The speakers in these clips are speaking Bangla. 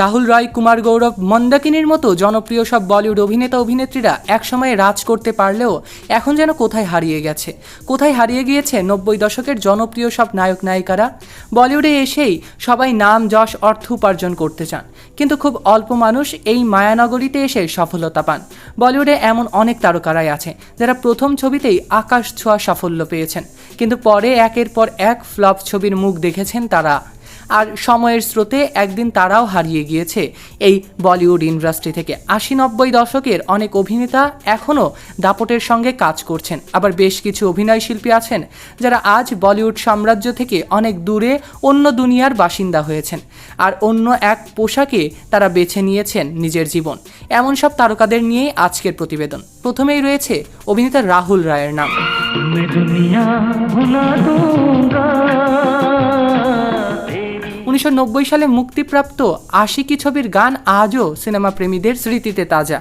রাহুল রয়, কুমার গৌরব, মন্দাকিনীর মতো জনপ্রিয় সব বলিউড অভিনেতা, অভিনেত্রীরা একসময়ে রাজ করতে পারলেও এখন যেন কোথায় হারিয়ে গেছে? কোথায় হারিয়ে গিয়েছে নব্বই দশকের জনপ্রিয় সব নায়ক, নায়িকারা? বলিউডে এসেই সবাই নাম, যশ, অর্থ উপার্জন করতে চান। কিন্তু খুব অল্প মানুষ এই মায়ানগরীতে এসে সফলতা পান। বলিউডে এমন অনেক তারকারাই আছে যারা প্রথম ছবিতেই আকাশ ছোঁয়া সাফল্য পেয়েছেন। কিন্তু পরে একের পর এক ফ্লপ ছবির মুখ দেখেছেন তারা। আর সময়ের স্রোতে একদিন তারাও হারিয়ে গিয়েছে এই বলিউড ইন্ডাস্ট্রি থেকে। আশি নব্বই দশকের অনেক অভিনেতা এখনও দাপটের সঙ্গে কাজ করছেন। আবার বেশ কিছু অভিনয় শিল্পী আছেন যারা আজ বলিউড সাম্রাজ্য থেকে অনেক দূরে অন্য দুনিয়ার বাসিন্দা হয়েছেন আর অন্য এক পোশাকে তারা বেছে নিয়েছেন নিজের জীবন। এমন সব তারকাদের নিয়েই আজকের প্রতিবেদন। প্রথমেই রয়েছে অভিনেতা রাহুল রায়ের নাম। উনিশশো সালে মুক্তিপ্রাপ্ত আশিকি ছবির গান আজও সিনেমা প্রেমীদের স্মৃতিতে তাজা।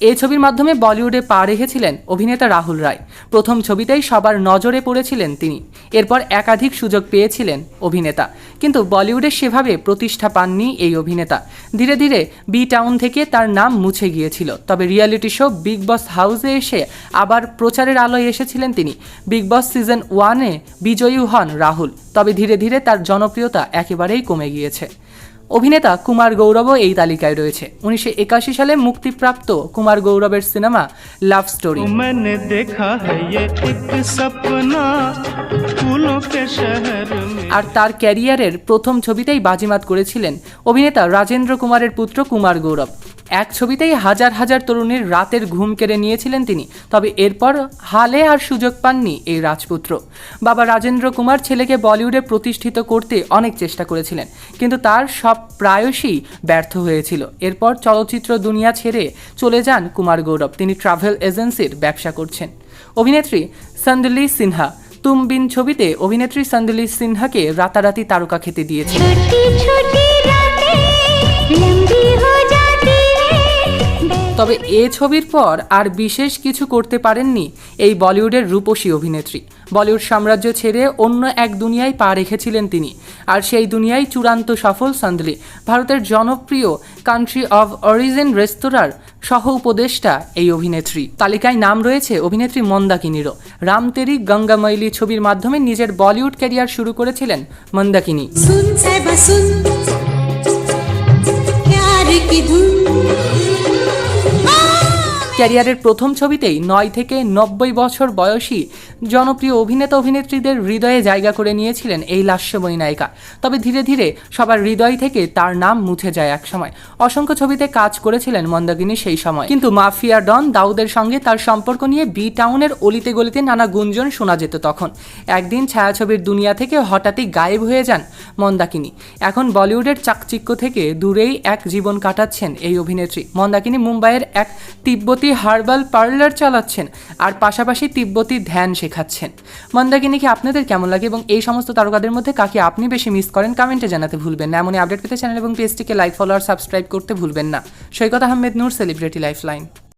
এই ছবির মাধ্যমে বলিউডে পা রেখেছিলেন অভিনেতা রাহুল রায়। প্রথম ছবিতেই সবার নজরে পড়েছিলেন তিনি। এরপর একাধিক সুযোগ পেয়েছিলেন অভিনেতা। কিন্তু বলিউডে সেভাবে প্রতিষ্ঠা পাননি এই অভিনেতা। ধীরে ধীরে বি টাউন থেকে তার নাম মুছে গিয়েছিল। তবে রিয়েলিটি শো বিগ বস হাউসে এসে আবার প্রচারের আলোয় এসেছিলেন তিনি। বিগ বস সিজন ওয়ানে বিজয়ী হন রাহুল। তবে ধীরে ধীরে তার জনপ্রিয়তা একেবারেই কমে গিয়েছে। অভিনেতা কুমার গৌরবও এই তালিকায় রয়েছে। উনিশশো একাশি সালে মুক্তিপ্রাপ্ত কুমার গৌরবের সিনেমা লাভ স্টোরি। আর তার ক্যারিয়ারের প্রথম ছবিতেই বাজিমাত করেছিলেন অভিনেতা রাজেন্দ্র কুমারের পুত্র কুমার গৌরব। এক ছবিতেই হাজার হাজার তরুণীর রাতের ঘুম কেড়ে নিয়েছিলেন তিনি। তবে এরপর হালে আর সুযোগ পাননি এই রাজপুত্র। বাবা রাজেন্দ্র কুমার ছেলেকে বলিউডে প্রতিষ্ঠিত করতে অনেক চেষ্টা করেছিলেন। কিন্তু তার সব প্রায়শই ব্যর্থ হয়েছিল। এরপর চলচ্চিত্র দুনিয়া ছেড়ে চলে যান কুমার গৌরব। তিনি ট্রাভেল এজেন্সির ব্যবসা করছেন। অভিনেত্রী সন্দলি সিনহা, তুম বিন ছবিতে অভিনেত্রী সন্দলি সিনহাকে রাতারাতি তারকা খেতে দিয়েছে তবে এ ছবির পর আর বিশেষ কিছু করতে পারেননি এই বলিউডের রূপসী অভিনেত্রী। বলিউড সাম্রাজ্য ছেড়ে অন্য এক দুনিয়ায় পা রেখেছিলেন তিনি। আর সেই দুনিয়ায় চূড়ান্ত সফল সান্দলি, ভারতের জনপ্রিয় কান্ট্রি অফ অরিজিন রেস্তোরাঁর সহ উপদেষ্টা এই অভিনেত্রী। তালিকায় নাম রয়েছে অভিনেত্রী মন্দাকিনীরও রামতেরি গঙ্গামৈলি ছবির মাধ্যমে নিজের বলিউড ক্যারিয়ার শুরু করেছিলেন মন্দাকিনী ক্যারিয়ারের প্রথম ছবিতেই নয় থেকে নব্বই বছর বয়সী জনপ্রিয় অভিনেতা অভিনেত্রীদের হৃদয়ে জায়গা করে নিয়েছিলেন এই লাস্যময়ী নায়িকা। তবে ধীরে ধীরে সবার হৃদয় থেকে তার নাম মুছে যায় একসময়। অসংখ্য ছবিতে কাজ করেছিলেন মন্দাকিনী সেই সময়। কিন্তু মাফিয়া ডন দাউদের সঙ্গে তার সম্পর্ক নিয়ে বি টাউনের অলিতে গলিতে নানা গুঞ্জন শোনা যেত তখন। একদিন ছায়াছবির দুনিয়া থেকে হঠাৎই গায়েব হয়ে যান মন্দাকিনী। এখন বলিউডের চাকচিক্য থেকে দূরেই এক জীবন কাটাচ্ছেন এই অভিনেত্রী। মন্দাকিনী মুম্বাইয়ের এক তিব্বতী হার্বাল পার্লার চালাচ্ছেন আর পাশাপাশি তিব্বতী ধ্যান শেখাচ্ছেন। মন্দাকিনীকে আপনাদের কেমন লাগে এবং এই সমস্ত তারকাদের মধ্যে কাকে আপনি বেশি মিস করেন কমেন্টে জানাতে ভুলবেন না। এমনই আপডেট পেতে চ্যানেল এবং পেজটিকে লাইক ফলো আর সাবস্ক্রাইব করতে ভুলবেন না। Saikat Ahmed, Noor celebrity life line